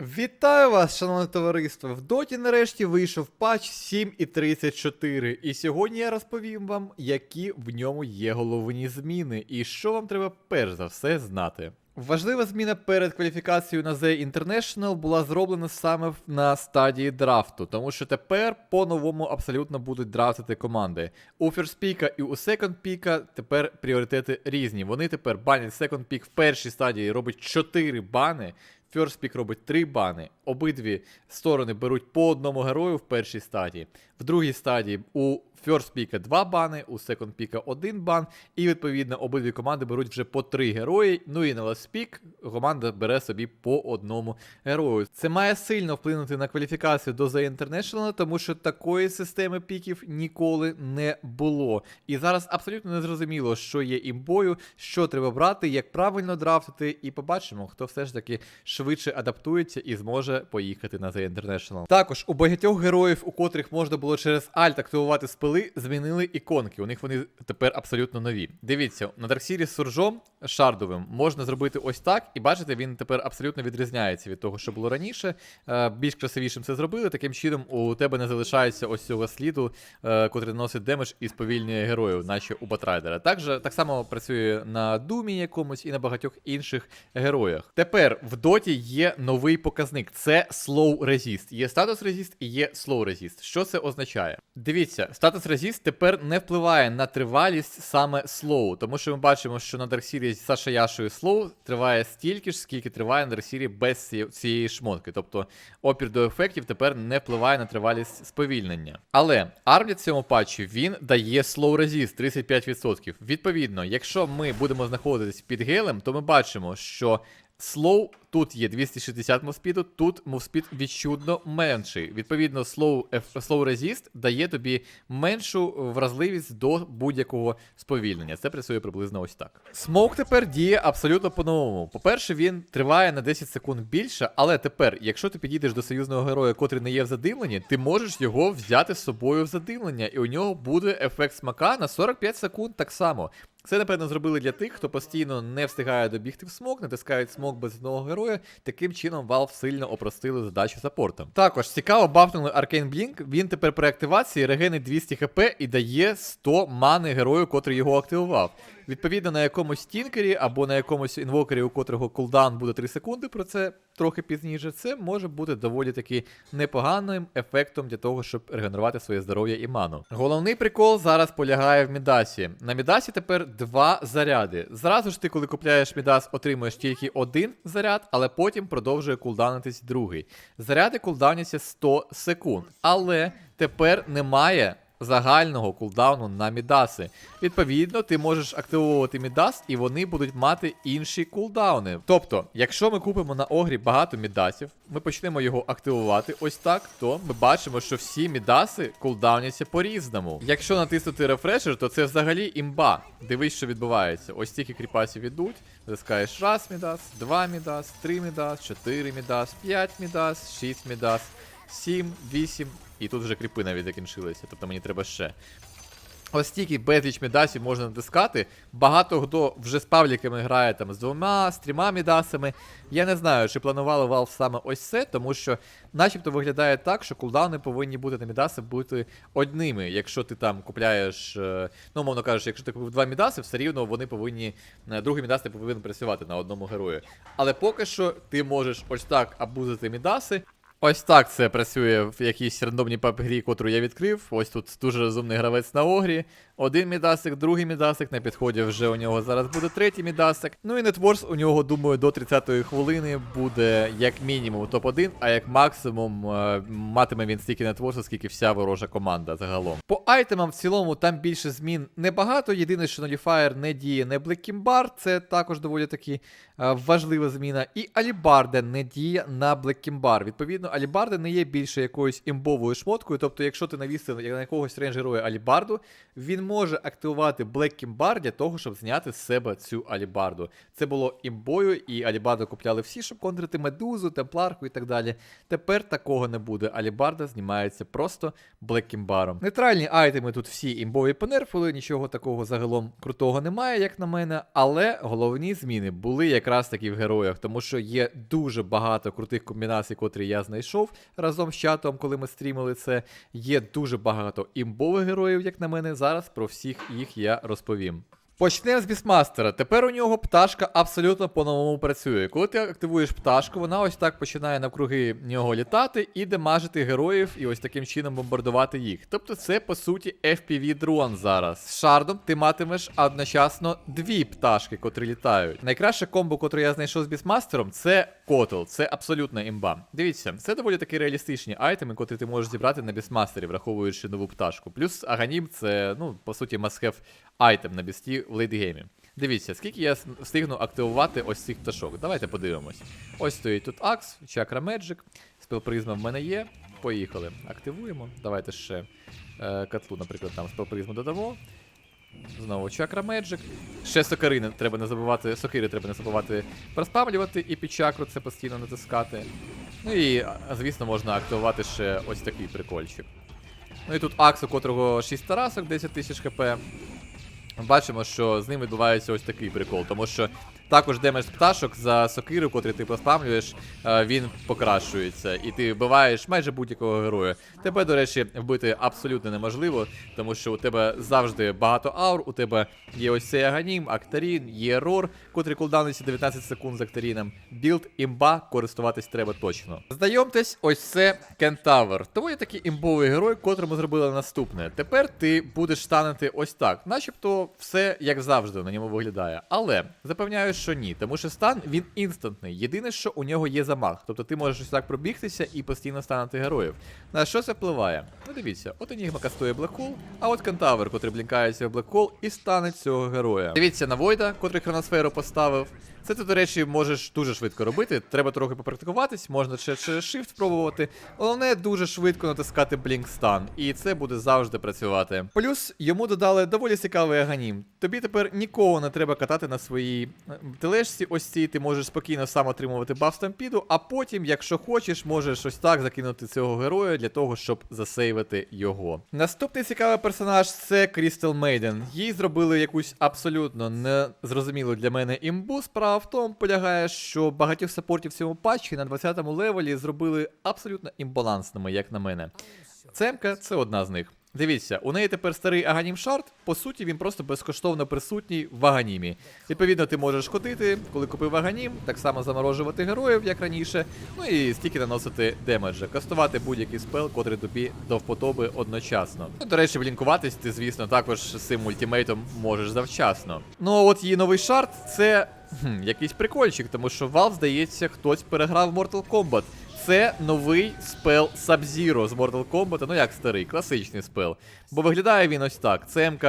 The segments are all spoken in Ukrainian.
Вітаю вас, шановне товариство! В доті нарешті вийшов патч 7.34, і сьогодні я розповім вам, які в ньому є головні зміни, і що вам треба перш за все знати. Важлива зміна перед кваліфікацією на The International була зроблена саме на стадії драфту, тому що тепер по-новому абсолютно будуть драфтити команди. У Pick і у Second Pick тепер пріоритети різні. Вони тепер банять Second Pick в першій стадії робить 4 бани. Pick робить три бани. Обидві сторони беруть по одному герою в першій стадії. В другій стадії у First Pick 2 бани, у Second Pick 1 бан. І відповідно обидві команди беруть вже по 3 герої. Ну і на Last Pick команда бере собі по одному герою. Це має сильно вплинути на кваліфікацію до The International, тому що такої системи піків ніколи не було. І зараз абсолютно не зрозуміло, що є імбою, що треба брати, як правильно драфтити, і побачимо, хто все ж таки швидше адаптується і зможе поїхати на The International. Також у багатьох героїв, у котрих можна було через Alt активувати спили, змінили іконки. У них вони тепер абсолютно нові. Дивіться, на Дарксірі з суржом шардовим можна зробити ось так, і бачите, він тепер абсолютно відрізняється від того, що було раніше. Е, більш красивішим це зробили. Таким чином, у тебе не залишається ось цього сліду, е, котрий наносить демедж і сповільнює героїв, наче у Батрайдера. Також так само працює на Думі якомусь і на багатьох інших героях. Тепер в доті є новий показник: це slow resist. Є статус resist і є slow resist. Що це означає? Дивіться, статус resist тепер не впливає на тривалість саме slow, тому що ми бачимо, що на Дарксірі з Саша Яшою slow триває стільки ж, скільки триває на Дарксірі без цієї шмотки. Тобто опір до ефектів тепер не впливає на тривалість сповільнення. Але армі цьому патчі він дає slow resist 35%. Відповідно, якщо ми будемо знаходитись під гелем, то ми бачимо, що Slow тут є 260 мовспіду, тут мовспід відчутно менший. Відповідно, slow, slow resist дає тобі меншу вразливість до будь-якого сповільнення. Це працює приблизно ось так. Смоук тепер діє абсолютно по-новому. По-перше, він триває на 10 секунд більше, але тепер, якщо ти підійдеш до союзного героя, котрий не є в задимленні, ти можеш його взяти з собою в задимлення, і у нього буде ефект смака на 45 секунд так само. Це, напевно, зробили для тих, хто постійно не встигає добігти в смок, натискають смок без одного героя. Таким чином Valve сильно опростили задачу саппортом. Також цікаво, бафнули Arcane Blink. Він тепер при активації регенить 200 хп і дає 100 мани герою, котрий його активував. Відповідно, на якомусь стінкері або на якомусь інвокері, у котрого кулдаун буде 3 секунди, про це трохи пізніше, це може бути доволі таки непоганим ефектом для того, щоб регенерувати своє здоров'я і ману. Головний прикол зараз полягає в Мідасі. На Мідасі тепер два заряди. Зразу ж ти, коли купляєш Мідас, отримуєш тільки один заряд, але потім продовжує кулдаунитись другий. Заряди кулдауняться 100 секунд. Але тепер немає загального кулдауну на Мідаси. Відповідно, ти можеш активовувати Мідас, і вони будуть мати інші кулдауни. Тобто, якщо ми купимо на Огрі багато Мідасів, ми почнемо його активувати ось так, то ми бачимо, що всі Мідаси кулдауняться по-різному. Якщо натиснути рефрешер, то це взагалі імба. Дивись, що відбувається. Ось стільки кріпасів ідуть. Затискаєш раз Мідас, два Мідас, три Мідас, чотири Мідас, п'ять Мідас, шість Мідас. 7, 8, і тут вже кріпи навіть закінчилися, тобто мені треба ще. Ось стільки безліч мідасів можна натискати. Багато хто вже з павліками грає там з двома, з трьома мідасами. Я не знаю, чи планували Valve саме ось це, тому що начебто виглядає так, що кулдауни повинні бути на мідаси бути одними. Якщо ти там купляєш, е, ну, мовно кажучи, якщо ти купив два мідаси, все рівно вони повинні. е, Другий мідас не повинен працювати на одному герої. Але поки що ти можеш ось так абузити мідаси. Ось так це працює в якійсь рандомній пап-грі, котру я відкрив. Ось тут дуже розумний гравець на огрі. Один мідасик, другий мідасик, на підході вже у нього зараз буде третій мідасик. Ну і нетворс у нього, думаю, до 30-ї хвилини буде як мінімум топ-1, а як максимум е, матиме він стільки нетворсу, скільки вся ворожа команда загалом. По айтемам в цілому там більше змін небагато. Єдине, що Nullifier не діє не Блеккімбар, це також доволі таки е, важлива зміна. І Алібарда не діє на Блеккімбар. Відповідно, Алібарда не є більше якоюсь імбовою шмоткою. Тобто, якщо ти навісив на якогось рейндж Алібарду, він може активувати Black для того, щоб зняти з себе цю алібарду. Це було імбою, і алібарду купляли всі, щоб контрити медузу, темпларку і так далі. Тепер такого не буде. Алібарда знімається просто Black. Нейтральні айтеми тут всі імбові понерфили, нічого такого загалом крутого немає, як на мене. Але головні зміни були якраз таки в героях, тому що є дуже багато крутих комбінацій, котрі я знайшов разом з чатом, коли ми стрімили це. Є дуже багато імбових героїв, як на мене. Зараз про всіх їх я розповім. Почнемо з бісмастера. Тепер у нього пташка абсолютно по-новому працює. Коли ти активуєш пташку, вона ось так починає навкруги нього літати і демажити героїв, і ось таким чином бомбардувати їх. Тобто це по суті FPV дрон зараз. З шардом ти матимеш одночасно дві пташки, котрі літають. Найкраще комбо, котре я знайшов з бісмастером, це котл. Це абсолютно імба. Дивіться, це доволі таки реалістичні айтеми, котрі ти можеш зібрати на бісмастері, враховуючи нову пташку. Плюс аганім це, ну, по суті, must-have айтем на бісті в лейтгеймі. Дивіться, скільки я встигну активувати ось цих пташок. Давайте подивимось. Ось стоїть тут Акс, Чакра Меджик, спелпризма в мене є. Поїхали. Активуємо. Давайте ще е, котлу, наприклад, там спелпризму додамо. Знову чакра Меджик. Ще сокири треба не забувати. Сокири треба не забувати проспамлювати і під чакру це постійно натискати. Ну і, звісно, можна активувати ще ось такий прикольчик. Ну і тут Акс, у котрого 6 тарасок, 10 тисяч хп. Бачимо, що з ним відбувається ось такий прикол, тому що також демедж пташок за сокиру, котрий ти поспамлюєш, е, він покращується, і ти вбиваєш майже будь-якого героя. Тебе, до речі, вбити абсолютно неможливо, тому що у тебе завжди багато аур, у тебе є ось цей аганім, Актарін, є Рор, котрий кулдауниться 19 секунд з Актаріном. Білд імба, користуватись треба точно. Знайомтесь, ось це Кентавр. Тому є такий імбовий герой, котрому зробили наступне. Тепер ти будеш станути ось так, начебто все як завжди на ньому виглядає. Але запевняю, що ні, тому що стан він інстантний. Єдине, що у нього є замах. Тобто ти можеш ось так пробігтися і постійно станути героїв. На що це впливає? Ну дивіться, от Енігма кастує Блекхол, а от Кентавр, котрий блінкається в Блекхол і стане цього героя. Дивіться на Войда, котрий хроносферу поставив. Це ти, до речі, можеш дуже швидко робити. Треба трохи попрактикуватись, можна ще через Shift спробувати. Головне дуже швидко натискати Blink Stun, і це буде завжди працювати. Плюс йому додали доволі цікавий аганім. Тобі тепер нікого не треба катати на своїй е, тележці. Ось цій ти можеш спокійно сам отримувати баф стампіду, а потім, якщо хочеш, можеш ось так закинути цього героя для того, щоб засейвити його. Наступний цікавий персонаж це Крістел Мейден. Їй зробили якусь абсолютно незрозумілу для мене імбу. Справа в тому полягає, що багатьох саппортів в цьому патчі на 20-му левелі зробили абсолютно імбалансними, як на мене. Цемка це одна з них. Дивіться, у неї тепер старий аганім шарт. По суті, він просто безкоштовно присутній в аганімі. Відповідно, ти можеш ходити, коли купив аганім, так само заморожувати героїв, як раніше. Ну і стільки наносити демеджа, кастувати будь-який спел, котрий тобі до вподоби одночасно. Ну, до речі, блінкуватись ти, звісно, також з цим ультимейтом можеш завчасно. Ну а от її новий шарт це хм, якийсь прикольчик, тому що Valve, здається, хтось переграв Mortal Kombat. Це новий спел Sub-Zero з Mortal Kombat, ну як старий, класичний спел. Бо виглядає він ось так. ЦМК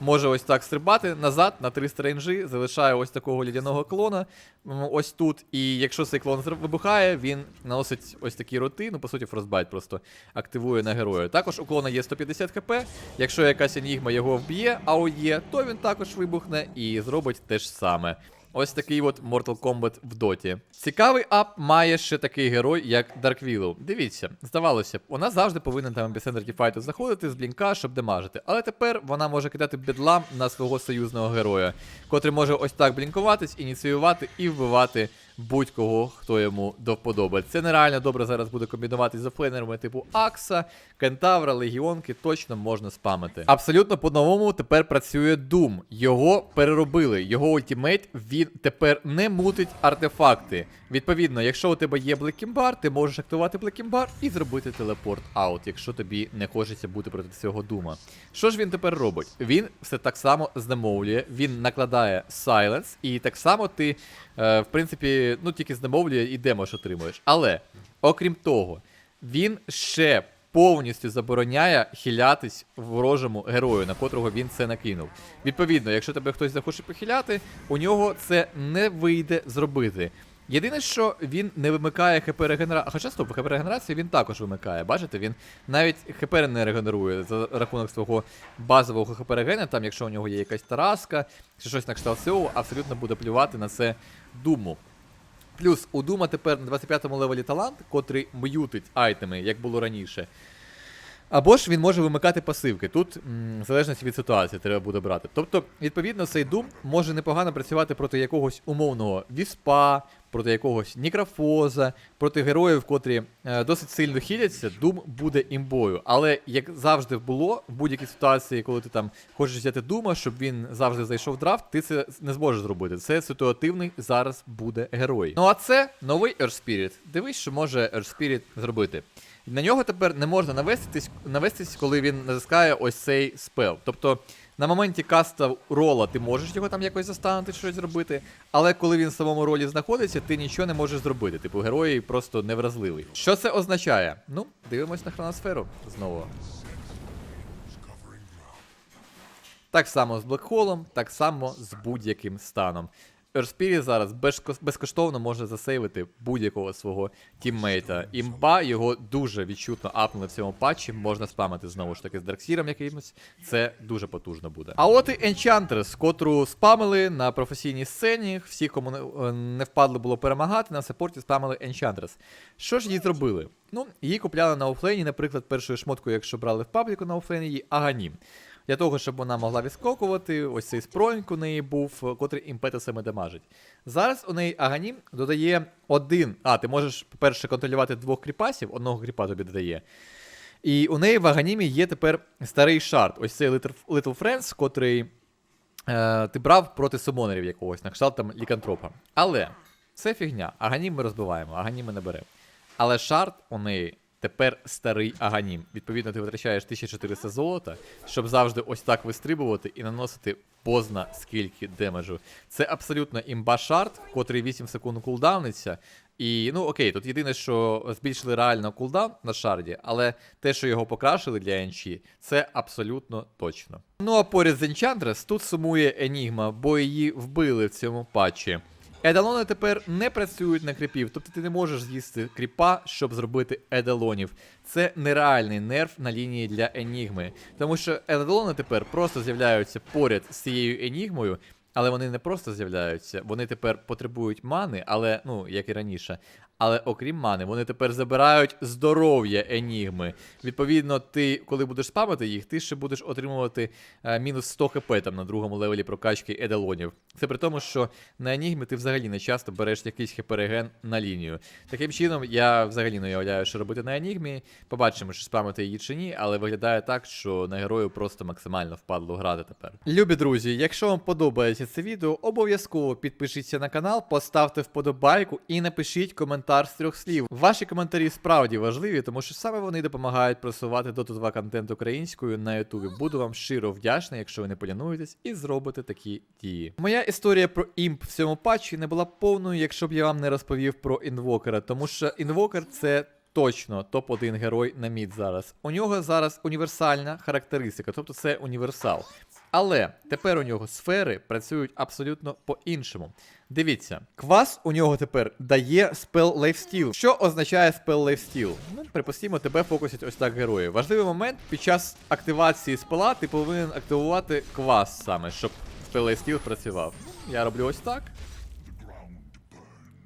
може ось так стрибати назад на 300 рейнджі, залишає ось такого лідяного клона ось тут. І якщо цей клон вибухає, він наносить ось такі роти, ну по суті, фростбайт просто активує на героя. Також у клона є 150 хп. Якщо якась енігма його вб'є, а то він також вибухне і зробить те ж саме. Ось такий от Mortal Kombat в доті. Цікавий ап має ще такий герой, як Дарквіллоу. Дивіться, здавалося б, вона завжди повинна там епіцентр Файту заходити з блінка, щоб демажити. Але тепер вона може кидати бідлам на свого союзного героя, котрий може ось так блінкуватись, ініціювати і вбивати будь-кого, хто йому до вподоби. Це нереально добре зараз буде комбінуватись з офлейнерами типу Акса, Кентавра, Легіонки, точно можна спамити. Абсолютно по-новому тепер працює Doom. Його переробили. Його ультимейт він тепер не мутить артефакти. Відповідно, якщо у тебе є Блекімбар, ти можеш активувати Блекімбар і зробити телепорт аут, якщо тобі не хочеться бути проти цього дума. Що ж він тепер робить? Він все так само знемовлює, він накладає Silence, і так само ти, е, в принципі, ну тільки знемовлює і демош отримуєш. Але, окрім того, він ще повністю забороняє хилятись ворожому герою, на котрого він це накинув. Відповідно, якщо тебе хтось захоче похиляти, у нього це не вийде зробити. Єдине, що він не вимикає хп регенерації. Хоча стоп, хп регенерації він також вимикає. Бачите, він навіть хп не регенерує за рахунок свого базового хп регена, там, якщо у нього є якась тараска чи щось на кшталт цього, абсолютно буде плювати на це думу. Плюс у Дума тепер на 25-му левелі талант, котрий м'ютить айтеми, як було раніше. Або ж він може вимикати пасивки. Тут, м, в залежності від ситуації, треба буде брати. Тобто, відповідно, цей Doom може непогано працювати проти якогось умовного віспа, проти якогось нікрофоза, проти героїв, котрі е, досить сильно хіляться, Doom буде імбою. Але як завжди було, в будь-якій ситуації, коли ти там хочеш взяти Дума, щоб він завжди зайшов в драфт, ти це не зможеш зробити. Це ситуативний зараз буде герой. Ну а це новий Earth Spirit. Дивись, що може Earth Spirit зробити. На нього тепер не можна навестись, навестись, коли він натискає ось цей спел. Тобто на моменті каста рола ти можеш його там якось застанути, щось зробити, але коли він в самому ролі знаходиться, ти нічого не можеш зробити. Типу, герой просто невразливий. Що це означає? Ну, дивимось на хроносферу знову. Так само з Блекхолом, так само з будь-яким станом. Ерспірі зараз безко- безкоштовно може засейвити будь-якого свого тіммейта. Імба його дуже відчутно апнули в цьому патчі. Можна спамити знову ж таки з Дарксіром якимось. Це дуже потужно буде. А от і Enchantress, котру спамили на професійній сцені. Всі, кому не, е, впадло було перемагати, на саппорті спамили Enchantress. Що ж їй зробили? Ну, її купляли на офлейні, наприклад, першою шмоткою, якщо брали в пабліку на офлейні, її Аганім. Для того, щоб вона могла відскокувати, ось цей спроньк у неї був, котрий імпетусами дамажить. Зараз у неї Аганім додає один. А, ти можеш, по-перше, контролювати двох кріпасів, одного кріпа тобі додає. І у неї в Аганімі є тепер старий шарт. Ось цей Little Friends, котрий е, ти брав проти сумонерів якогось, на кшталт там лікантропа. Але це фігня. Аганім ми розбиваємо, Аганім ми не беремо. Але шарт у неї тепер старий Аганім. Відповідно, ти витрачаєш 1400 золота, щоб завжди ось так вистрибувати і наносити позна скільки демеджу. Це абсолютно імба шарт, котрий 8 секунд кулдауниться. І ну окей, тут єдине, що збільшили реально кулдаун на шарді, але те, що його покращили для Енчі, це абсолютно точно. Ну а поряд з Enchantress тут сумує Енігма, бо її вбили в цьому патчі. Едалони тепер не працюють на кріпів, тобто ти не можеш з'їсти кріпа, щоб зробити едалонів. Це нереальний нерв на лінії для Енігми. Тому що едалони тепер просто з'являються поряд з цією енігмою, але вони не просто з'являються, вони тепер потребують мани, але ну як і раніше. Але окрім мани, вони тепер забирають здоров'я енігми. Відповідно, ти, коли будеш спамити їх, ти ще будеш отримувати е, мінус 100 хп там на другому левелі прокачки еделонів. Це при тому, що на енігмі ти взагалі не часто береш якийсь хп-реген на лінію. Таким чином, я взагалі не уявляю, що робити на енігмі. Побачимо, чи спамити її чи ні, але виглядає так, що на герою просто максимально впадло грати тепер. Любі друзі, якщо вам подобається це відео, обов'язково підпишіться на канал, поставте вподобайку і напишіть коментар з трьох слів. Ваші коментарі справді важливі, тому що саме вони допомагають просувати Dota 2 контент українською на Ютубі. Буду вам щиро вдячний, якщо ви не полінуєтесь і зробите такі дії. Моя історія про імп в цьому патчі не була повною, якщо б я вам не розповів про інвокера, тому що інвокер це. Точно топ-1 герой на мід зараз. У нього зараз універсальна характеристика, тобто це універсал. Але тепер у нього сфери працюють абсолютно по-іншому. Дивіться, квас у нього тепер дає спел лайфстіл. Що означає спел лайфстіл? Ну, припустімо, тебе фокусять ось так герої. Важливий момент під час активації спела ти повинен активувати квас саме, щоб спел лайфстіл працював. Я роблю ось так.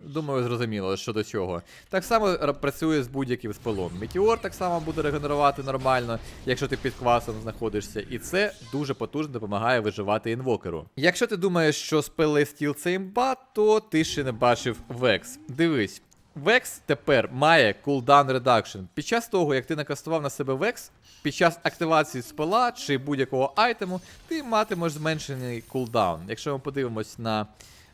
Думаю, зрозуміло, що до чого. Так само працює з будь-яким спелом. Метеор так само буде регенерувати нормально, якщо ти під квасом знаходишся, і це дуже потужно допомагає виживати інвокеру. Якщо ти думаєш, що спел стіл це імба, то ти ще не бачив Векс. Дивись. Векс тепер має cooldown reduction. Під час того, як ти накастував на себе Векс, під час активації спела чи будь-якого айтему, ти матимеш зменшений кулдаун. Якщо ми подивимось на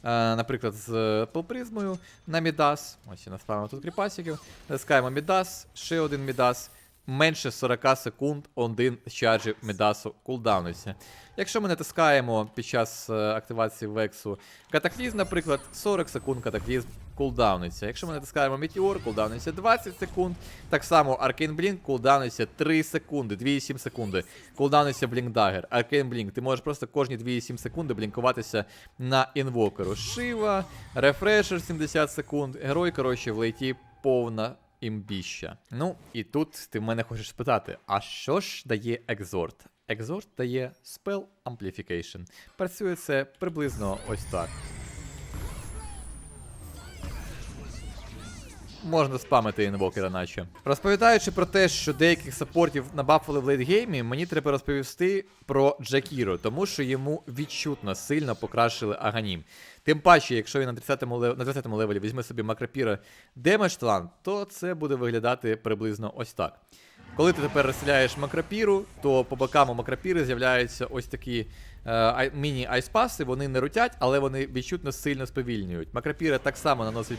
наприклад, з полпризмою на Мідас. Ось і наставимо тут кріпасиків. Натискаємо Мідас, ще один Мідас. Менше 40 секунд один з чарджів Мідасу кулдаунується. Якщо ми натискаємо під час е, активації Вексу катаклізм, наприклад, 40 секунд катаклізм кулдауниться. Якщо ми натискаємо Meteor, кулдауниться 20 секунд. Так само Arcane Blink кулдауниться 3 секунди, 2,7 секунди. Кулдауниться Blink Dagger. Arcane Blink. Ти можеш просто кожні 2,7 секунди блінкуватися на інвокеру. Шива, Refresher 70 секунд. Герой, коротше, в лейті повна імбіща. Ну, і тут ти в мене хочеш спитати: а що ж дає Exhort? Exhort дає Spell Amplification. Працює це приблизно ось так. Можна спамити інвокера, наче. Розповідаючи про те, що деяких саппортів набафали в лейтгеймі, мені треба розповісти про Джакіро, тому що йому відчутно сильно покращили Аганім. Тим паче, якщо він на 30-му лев... на 20-му левелі візьме собі Макрапіра Демедж талант, то це буде виглядати приблизно ось так. Коли ти тепер розстріляєш макрапіру, то по бокам у макрапіри з'являються ось такі міні-айспаси, вони не рутять, але вони відчутно сильно сповільнюють. Макрапіра так само наносить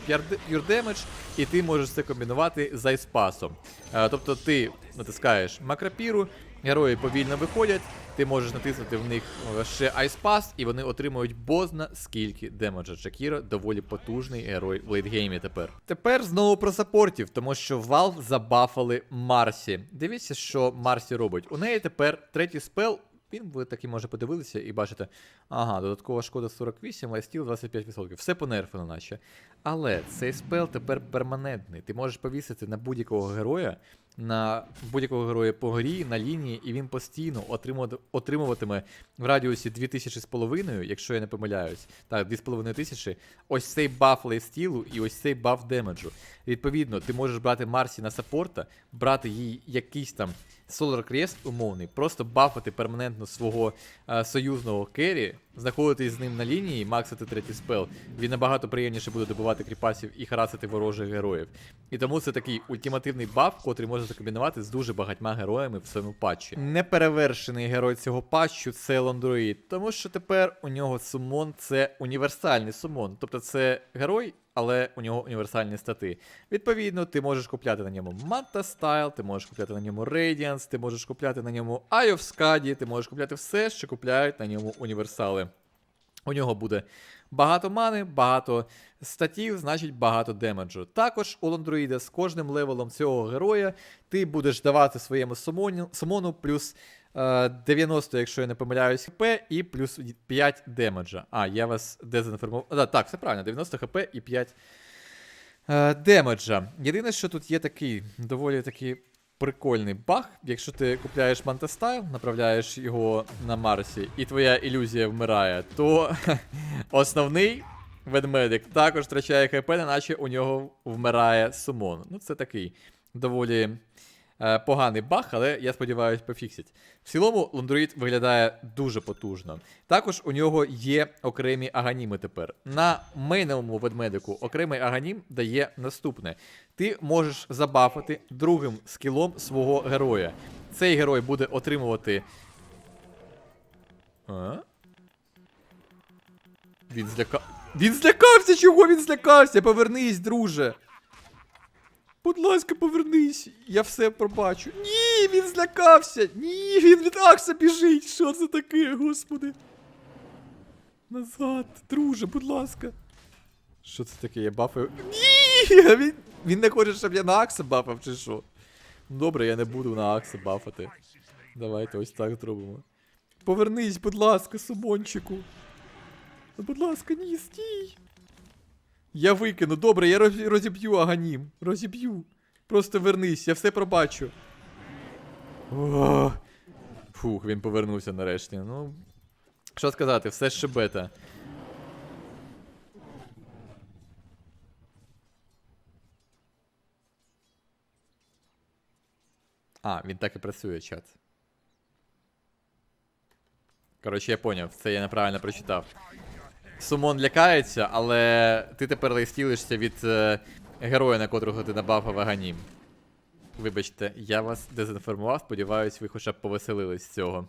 damage, і ти можеш це комбінувати з айспасом. Е, тобто ти натискаєш макрапіру, герої повільно виходять, ти можеш натиснути в них е, ще айспас, і вони отримують бозна скільки демеджа. Джакіро доволі потужний герой в лейтгеймі тепер. Тепер знову про саппортів, тому що Valve забафали Марсі. Дивіться, що Марсі робить. У неї тепер третій спел. Він ви таки може подивилися і бачите, ага, додаткова шкода 48, лайстіл 25%. Все понерфено, наче. Але цей спел тепер перманентний. Ти можеш повісити на будь-якого героя, на будь-якого героя по горі, на лінії, і він постійно отримуватиме в радіусі 2000 з половиною, якщо я не помиляюсь, так, 2500, ось цей баф лейстілу і ось цей баф демеджу. Відповідно, ти можеш брати Марсі на саппорта, брати їй якийсь там Solar Crest умовний, просто бафати перманентно свого е, союзного керрі, знаходитись з ним на лінії, максити третій спел. Він набагато приємніше буде добивати кріпасів і харасити ворожих героїв. І тому це такий ультимативний баф, котрий можна закомбінувати з дуже багатьма героями в своєму патчі. Неперевершений герой цього патчу це Лондроїд, тому що тепер у нього сумон це універсальний сумон. Тобто це герой, але у нього універсальні стати. Відповідно, ти можеш купляти на ньому Manta Style, ти можеш купляти на ньому Radiance, ти можеш купляти на ньому Eye of Skadi, ти можеш купляти все, що купляють на ньому універсали. У нього буде багато мани, багато статів, значить багато демеджу. Також у Лондроїда з кожним левелом цього героя ти будеш давати своєму сумону, плюс 90, якщо я не помиляюсь, хп, і плюс 5 демеджа. А, я вас дезінформував. А, так, все правильно, 90 хп і 5 е, демеджа. Єдине, що тут є такий доволі такий прикольний баг. Якщо ти купляєш Мантестайл, направляєш його на Марсі, і твоя ілюзія вмирає, то основний ведмедик також втрачає хп, неначе у нього вмирає сумон. Ну, це такий доволі е, поганий баг, але я сподіваюся, пофіксять. В цілому, Лондроїд виглядає дуже потужно. Також у нього є окремі аганіми тепер. На мейновому ведмедику окремий аганім дає наступне: ти можеш забафати другим скілом свого героя. Цей герой буде отримувати. А? Він зляка. Він злякався! Чого він злякався? Повернись, друже. Будь ласка, повернись, я все пробачу. Ні, він злякався! Ні, він від Акса біжить! Що це таке, господи? Назад, друже, будь ласка. Що це таке? Я бафаю. Ні! Він, він не хоче, щоб я на Акса бафав, чи що? Добре, я не буду на Акса бафати. Давайте ось так зробимо. Повернись, будь ласка, сумончику. Ну, Будь ласка, ні, стій. Я викину, добре, я розіб'ю Аганім. Розіб'ю. Просто вернись, я все пробачу. О, Фух, він повернувся нарешті. Ну. Що сказати, все ще бета. А, він так і працює, чат. Коротше, я поняв, це я неправильно прочитав. Сумон лякається, але ти тепер листілишся від е, героя, на котрого ти набавив Аганім. Вибачте, я вас дезінформував, сподіваюсь, ви хоча б повеселились з цього.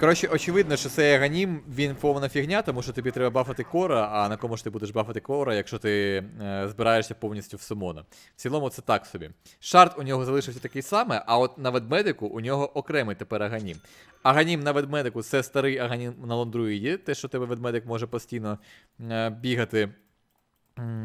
Коротше, очевидно, що цей Аганім, він повна фігня, тому що тобі треба бафати кора, а на кому ж ти будеш бафати кора, якщо ти е, збираєшся повністю в сумона. В цілому це так собі. Шарт у нього залишився такий самий, а от на ведмедику у нього окремий тепер Аганім. Аганім на ведмедику це старий Аганім на лондруїді, те, що тебе ведмедик може постійно е, бігати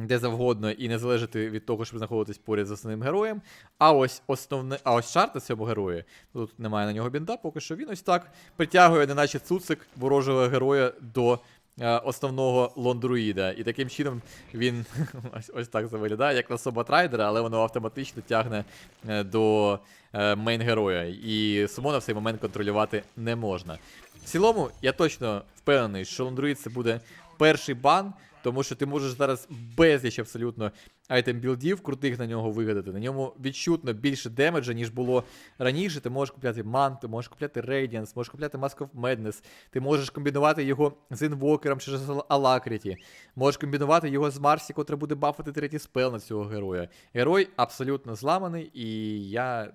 де завгодно і не залежати від того, щоб знаходитись поряд з основним героєм. А ось основне, а ось шарт на цьому герої, тут немає на нього бінда, поки що він ось так притягує, неначе цуцик ворожого героя до е, основного лондруїда. І таким чином він ось, ось так виглядає, як на Соботрайдера, але воно автоматично тягне е, до е, мейн-героя. І Сумона в цей момент контролювати не можна. В цілому, я точно впевнений, що лондруїд це буде перший бан, тому що ти можеш зараз безліч абсолютно айтем білдів крутих на нього вигадати. На ньому відчутно більше демеджа, ніж було раніше. Ти можеш купляти Ман, ти можеш купляти Radiance, можеш купляти Mask of Madness, ти можеш комбінувати його з інвокером чи з Алакріті, можеш комбінувати його з Марсі, котра буде бафати третій спел на цього героя. Герой абсолютно зламаний, і я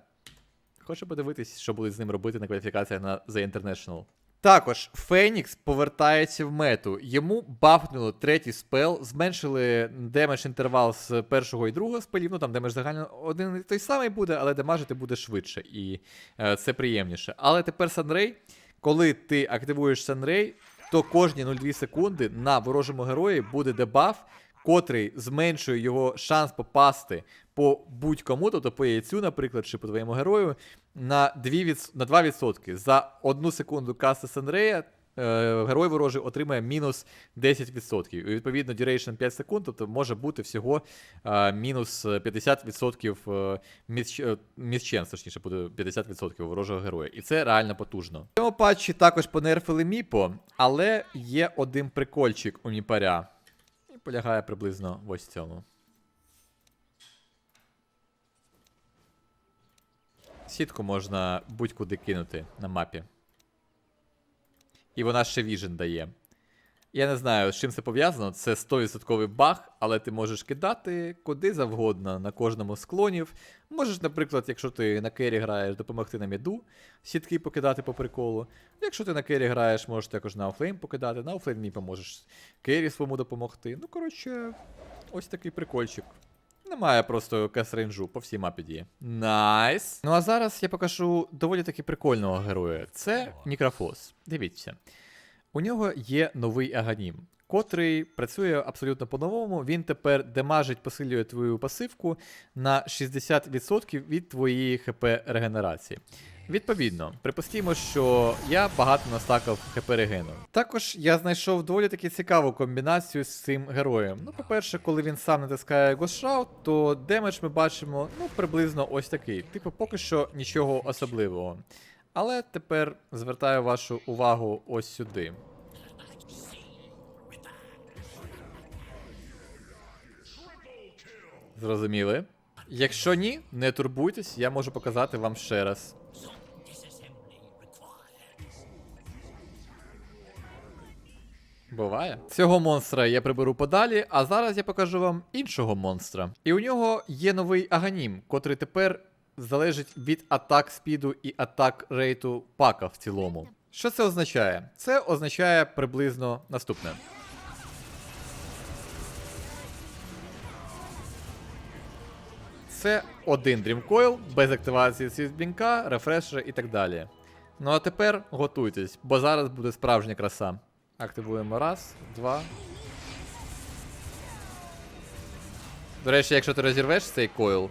хочу подивитись, що будуть з ним робити на кваліфікаціях на The International. Також Фенікс повертається в мету. Йому бафнули третій спел, зменшили демедж інтервал з першого і другого спелів. Ну там демедж загально один і той самий буде, але демажити буде швидше, і е, це приємніше. Але тепер Санрей, коли ти активуєш Санрей, то кожні 0,2 секунди на ворожому герої буде дебаф, котрий зменшує його шанс попасти по будь-кому, тобто по яйцю, наприклад, чи по твоєму герою, на 2%, від... на 2%. За одну секунду касти Сенрея е, герой ворожий отримає мінус 10%. І відповідно, duration 5 секунд, тобто може бути всього е, мінус 50% е, місч... е, точніше буде 50% ворожого героя. І це реально потужно. В цьому патчі також понерфили Міпо, але є один прикольчик у Міпаря. І полягає приблизно ось цьому. Сітку можна будь-куди кинути на мапі. І вона ще віжен дає. Я не знаю, з чим це пов'язано. Це 100% баг, але ти можеш кидати куди завгодно на кожному з склонів. Можеш, наприклад, якщо ти на кері граєш, допомогти на міду, сітки покидати по приколу. Якщо ти на кері граєш, можеш також на офлейн покидати. На офлейн поможеш кері своєму допомогти. Ну, коротше, ось такий прикольчик. Немає просто кас-рейнджу, по всій мапі діє. Найс. Ну а зараз я покажу доволі таки прикольного героя. Це Нікрофос. Дивіться. У нього є новий аганім, котрий працює абсолютно по-новому. Він тепер демажить, посилює твою пасивку на 60% від твоєї ХП регенерації. Відповідно, припустімо, що я багато настакав хп регену. Також я знайшов доволі таки цікаву комбінацію з цим героєм. Ну, по-перше, коли він сам натискає Ghost то демедж ми бачимо ну, приблизно ось такий. Типу, поки що нічого особливого. Але тепер звертаю вашу увагу ось сюди. Зрозуміли? Якщо ні, не турбуйтесь, я можу показати вам ще раз. Буває. Цього монстра я приберу подалі, а зараз я покажу вам іншого монстра. І у нього є новий аганім, котрий тепер залежить від атак спіду і атак рейту пака в цілому. Що це означає? Це означає приблизно наступне. Це один Dreamcoil без активації світблінка, рефрешера і так далі. Ну а тепер готуйтесь, бо зараз буде справжня краса. Активуємо раз, два. До речі, якщо ти розірвеш цей койл,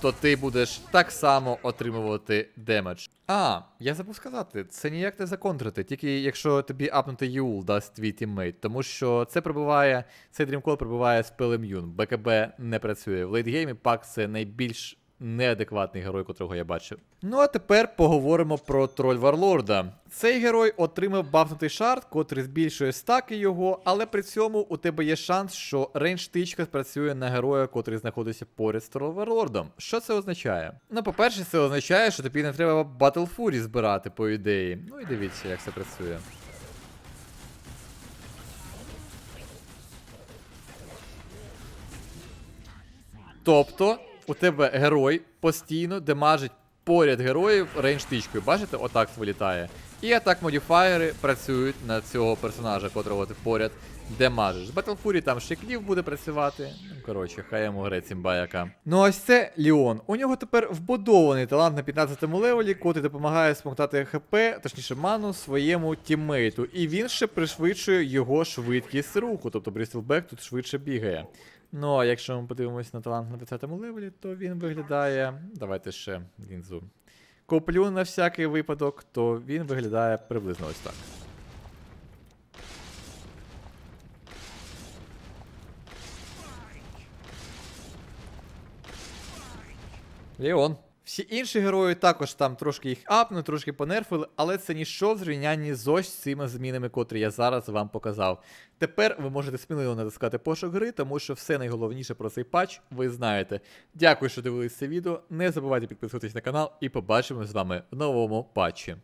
то ти будеш так само отримувати демедж. А, я забув сказати, це ніяк не законтрити, тільки якщо тобі апнути Юл дасть твій тіммейт, тому що це прибуває, цей дрімкол прибуває з Пелем'юн. БКБ не працює. В лейтгеймі пак це найбільш неадекватний герой, котрого я бачив. Ну а тепер поговоримо про троль Варлорда. Цей герой отримав бафнутий шарт, котрий збільшує стаки його, але при цьому у тебе є шанс, що рейндж тичка спрацює на героя, котрий знаходиться поряд з троль Варлордом. Що це означає? Ну, по-перше, це означає, що тобі не треба Battle Fury збирати, по ідеї. Ну і дивіться, як це працює. Тобто, у тебе герой постійно демажить поряд героїв рейндж тичкою. Бачите, отак вилітає. І атак модіфаєри працюють на цього персонажа, котрого ти поряд демажиш. З Battle там ще клів буде працювати. Ну, коротше, хай йому гре цімба яка. Ну ось це Ліон. У нього тепер вбудований талант на 15 левелі, котрий допомагає смоктати ХП, точніше ману, своєму тіммейту. І він ще пришвидшує його швидкість руху. Тобто Брістелбек тут швидше бігає. Ну, а якщо ми подивимося на талант на 20 левелі, то він виглядає. Давайте ще лінзу. Куплю на всякий випадок, то він виглядає приблизно ось так. Леон. Всі інші герої також там трошки їх апнули, трошки понерфили, але це ніщо в зрівнянні з ось цими змінами, котрі я зараз вам показав. Тепер ви можете сміливо натискати пошук гри, тому що все найголовніше про цей патч ви знаєте. Дякую, що дивились це відео. Не забувайте підписуватись на канал і побачимось з вами в новому патчі.